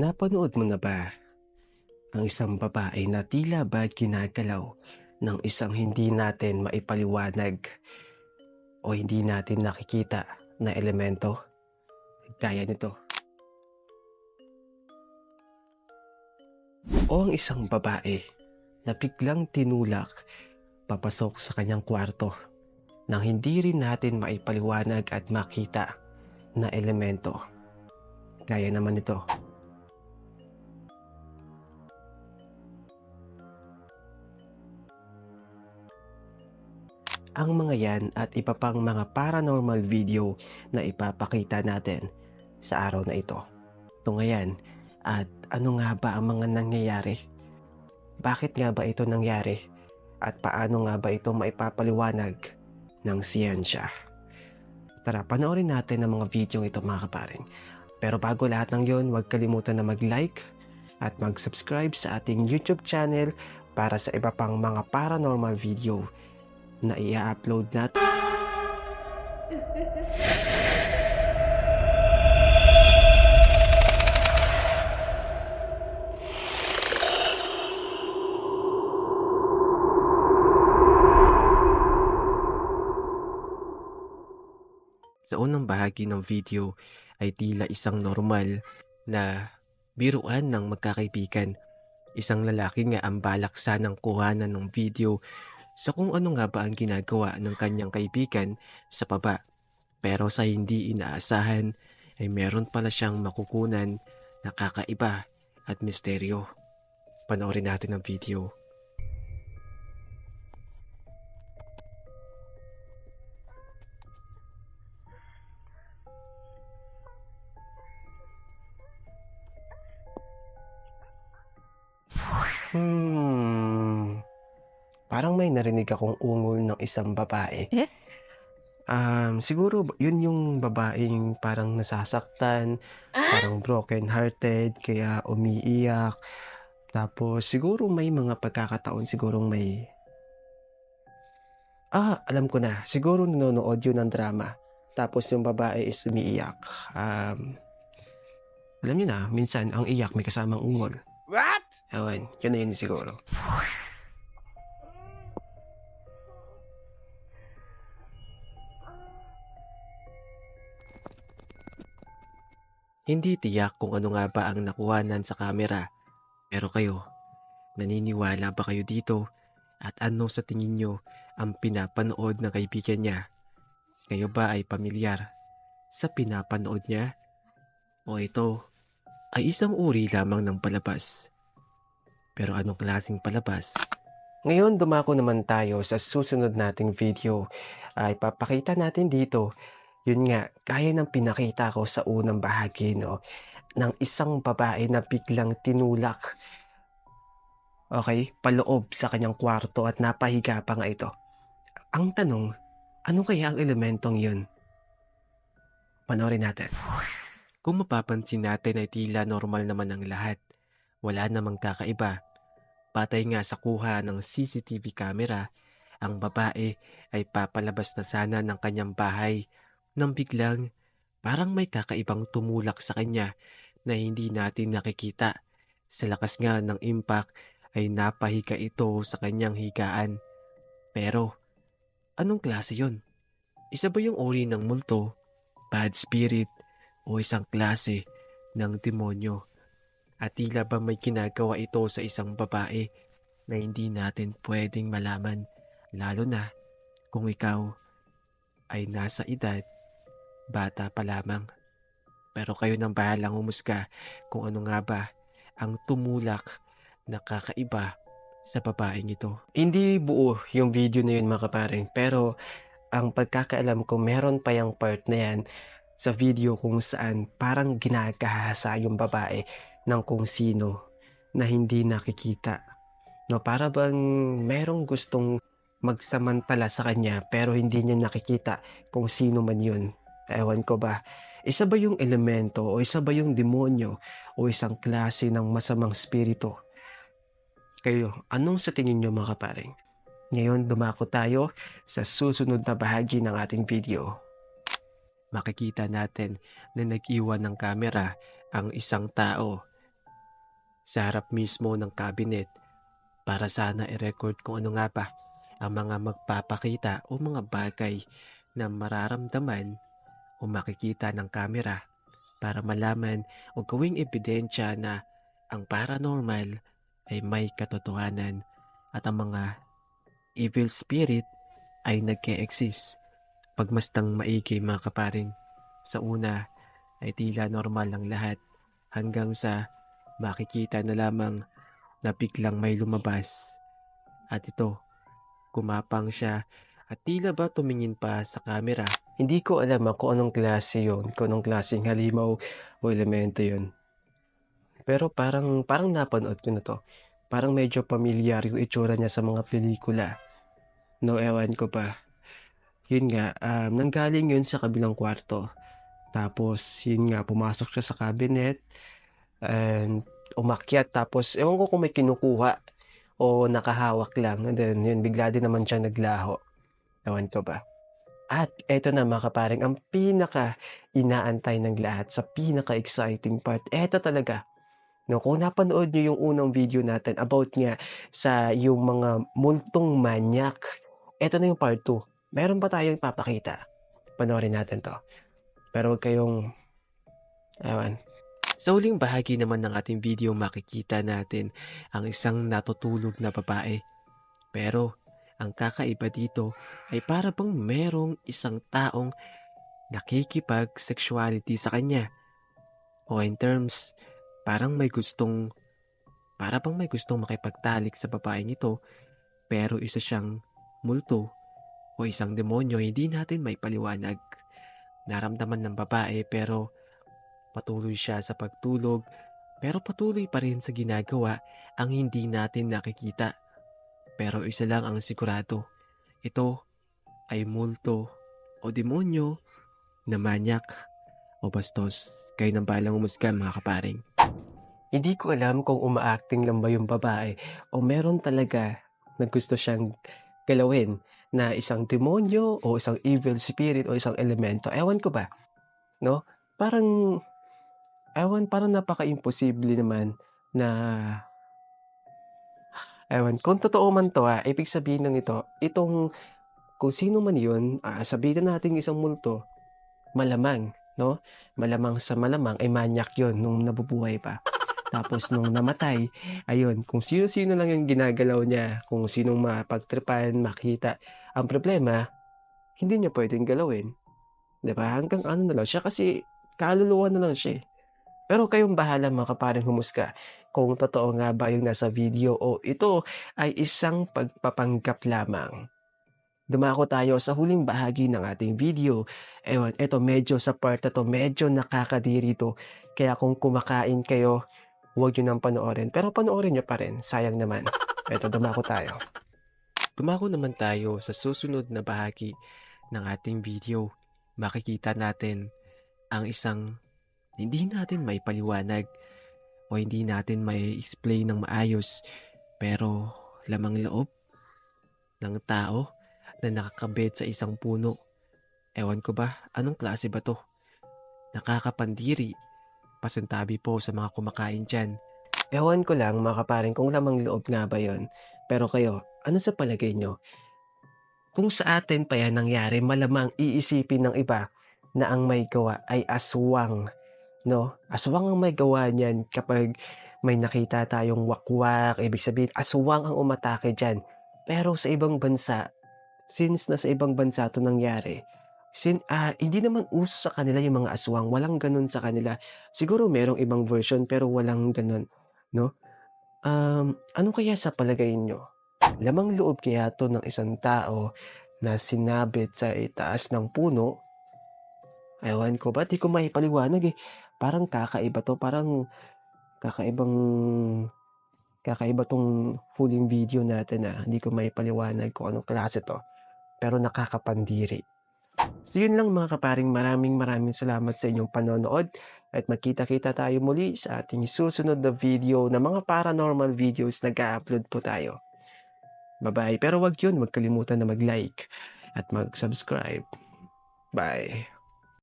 Napanood mo na ba ang isang babae na tila ba ginagalaw ng isang hindi natin maipaliwanag o hindi natin nakikita na elemento? Gaya nito. O ang isang babae na biglang tinulak papasok sa kanyang kwarto nang hindi rin natin maipaliwanag at makita na elemento. Gaya naman ito. Ang mga yan at iba pang mga paranormal video na ipapakita natin sa araw na ito. Ito ngayon at ano nga ba ang mga nangyayari? Bakit nga ba ito nangyari? At paano nga ba ito maipapaliwanag ng siyensya? Tara, panoorin natin ang mga video ito mga kaparing. Pero bago lahat ng yon, huwag kalimutan na mag-like at mag-subscribe sa ating YouTube channel para sa iba pang mga paranormal video na i-upload natin. Sa unang bahagi ng video ay tila isang normal na biruan ng magkakaibigan. Isang lalaki nga ang balak sanang kuhanan ng video sa kung ano nga ba ang ginagawa ng kanyang kaibigan sa baba. Pero sa hindi inaasahan ay meron pala siyang makukunan na kakaiba at misteryo. Panoorin natin ang video. Hmm. Parang may narinig akong ungol ng isang babae. Eh? Um, siguro yun yung babaeng parang nasasaktan, parang broken hearted, kaya umiiyak. Tapos siguro may mga pagkakataon siguro may Ah, alam ko na. Siguro nanonood yun ng drama. Tapos yung babae is umiiyak. Um, alam niyo na, minsan ang iyak may kasamang ungol. What? Ewan, yun na yun siguro. Hindi tiyak kung ano nga ba ang nakuhanan sa kamera. Pero kayo, naniniwala ba kayo dito? At ano sa tingin nyo ang pinapanood ng kaibigan niya? Kayo ba ay pamilyar sa pinapanood niya? O ito ay isang uri lamang ng palabas? Pero anong klaseng palabas? Ngayon dumako naman tayo sa susunod nating video ay papakita natin dito yun nga, kaya ng pinakita ko sa unang bahagi, no, ng isang babae na biglang tinulak, okay, paloob sa kanyang kwarto at napahiga pa nga ito. Ang tanong, ano kaya ang elementong yun? Panoorin natin. Kung mapapansin natin ay tila normal naman ang lahat. Wala namang kakaiba. Patay nga sa kuha ng CCTV camera, ang babae ay papalabas na sana ng kanyang bahay nang biglang parang may kakaibang tumulak sa kanya na hindi natin nakikita. Sa lakas nga ng impact ay napahiga ito sa kanyang higaan. Pero, anong klase yon? Isa ba yung uri ng multo, bad spirit, o isang klase ng demonyo? At tila ba may ginagawa ito sa isang babae na hindi natin pwedeng malaman, lalo na kung ikaw ay nasa edad bata pa lamang. Pero kayo nang bahalang umusga kung ano nga ba ang tumulak na kakaiba sa babaeng ito. Hindi buo yung video na yun mga kaparing, pero ang pagkakaalam ko meron pa yung part na yan sa video kung saan parang ginagahasa yung babae ng kung sino na hindi nakikita. No, para bang merong gustong magsamantala sa kanya pero hindi niya nakikita kung sino man yun. Ewan ko ba, isa ba yung elemento o isa ba yung demonyo o isang klase ng masamang spirito? Kayo, anong sa tingin nyo mga kaparing? Ngayon dumako tayo sa susunod na bahagi ng ating video. Makikita natin na nag-iwan ng kamera ang isang tao sa harap mismo ng cabinet para sana i-record kung ano nga ba ang mga magpapakita o mga bagay na mararamdaman o makikita ng kamera para malaman o gawing ebidensya na ang paranormal ay may katotohanan at ang mga evil spirit ay nagke-exist. Pagmastang maigi mga kaparing, sa una ay tila normal ang lahat hanggang sa makikita na lamang na biglang may lumabas. At ito, kumapang siya at tila ba tumingin pa sa camera. Hindi ko alam ah, kung anong klase yun, kung anong klaseng halimaw o elemento yun. Pero parang, parang napanood ko na to. Parang medyo pamilyar yung itsura niya sa mga pelikula. No, ewan ko pa. Yun nga, um, nanggaling yun sa kabilang kwarto. Tapos, yun nga, pumasok siya sa cabinet and umakyat. Tapos, ewan ko kung may kinukuha o nakahawak lang. And then, yun, bigla din naman siya naglaho. Ewan ko ba. At eto na mga kaparing, ang pinaka inaantay ng lahat sa pinaka exciting part. Eto talaga. No, kung napanood nyo yung unang video natin about nga sa yung mga multong manyak, eto na yung part 2. Meron pa tayong papakita. Panoorin natin to. Pero huwag kayong, ewan. Sa huling bahagi naman ng ating video, makikita natin ang isang natutulog na babae. Pero, ang kakaiba dito ay para bang merong isang taong nakikipag-sexuality sa kanya. O in terms, parang may gustong, para bang may gustong makipagtalik sa babaeng ito, pero isa siyang multo o isang demonyo, hindi natin may paliwanag. Naramdaman ng babae pero patuloy siya sa pagtulog, pero patuloy pa rin sa ginagawa ang hindi natin nakikita. Pero isa lang ang sigurado, ito ay multo o demonyo na manyak o bastos. Kayo nang balang umusga mga kaparing. Hindi ko alam kung umaacting lang ba yung babae o meron talaga na gusto siyang galawin na isang demonyo o isang evil spirit o isang elemento. Ewan ko ba? No? Parang, ewan, parang napaka-imposible naman na Ewan, kung totoo man to ha, ibig sabihin ng ito, itong kung sino man yun, ah, sabihin na natin isang multo, malamang, no? Malamang sa malamang ay manyak yon nung nabubuhay pa. Tapos nung namatay, ayun, kung sino-sino lang yung ginagalaw niya, kung sinong mapagtripan, makita. Ang problema, hindi niya pwedeng galawin. ba? Hanggang ano na lang siya kasi kaluluwa na lang siya. Pero kayong bahala mga kaparing humusga kung totoo nga ba yung nasa video o ito ay isang pagpapanggap lamang. Dumako tayo sa huling bahagi ng ating video. Ewan, eto medyo sa part na to, medyo nakakadiri to. Kaya kung kumakain kayo, huwag nyo nang panoorin. Pero panoorin nyo pa rin, sayang naman. Eto, dumako tayo. Dumako naman tayo sa susunod na bahagi ng ating video. Makikita natin ang isang hindi natin may paliwanag o hindi natin may explain ng maayos pero lamang loob ng tao na nakakabit sa isang puno. Ewan ko ba, anong klase ba to? Nakakapandiri. Pasantabi po sa mga kumakain dyan. Ewan ko lang mga kaparing kung lamang loob nga ba yon. Pero kayo, ano sa palagay nyo? Kung sa atin pa yan nangyari, malamang iisipin ng iba na ang may gawa ay aswang no? Aswang ang may gawa niyan kapag may nakita tayong wakwak, ibig sabihin, aswang ang umatake dyan. Pero sa ibang bansa, since na sa ibang bansa to nangyari, sin, ah, hindi naman uso sa kanila yung mga aswang. Walang ganun sa kanila. Siguro merong ibang version pero walang ganun. No? Um, ano kaya sa palagay nyo? Lamang loob kaya to ng isang tao na sinabit sa itaas ng puno Ewan ko ba, di ko maipaliwanag eh. Parang kakaiba to, parang kakaibang kakaiba tong huling video natin ah. Hindi ko maipaliwanag kung anong klase to. Pero nakakapandiri. So yun lang mga kaparing maraming maraming salamat sa inyong panonood at magkita-kita tayo muli sa ating susunod na video na mga paranormal videos nag-upload po tayo. Bye-bye. Pero wag yun, wag kalimutan na mag-like at mag-subscribe. Bye.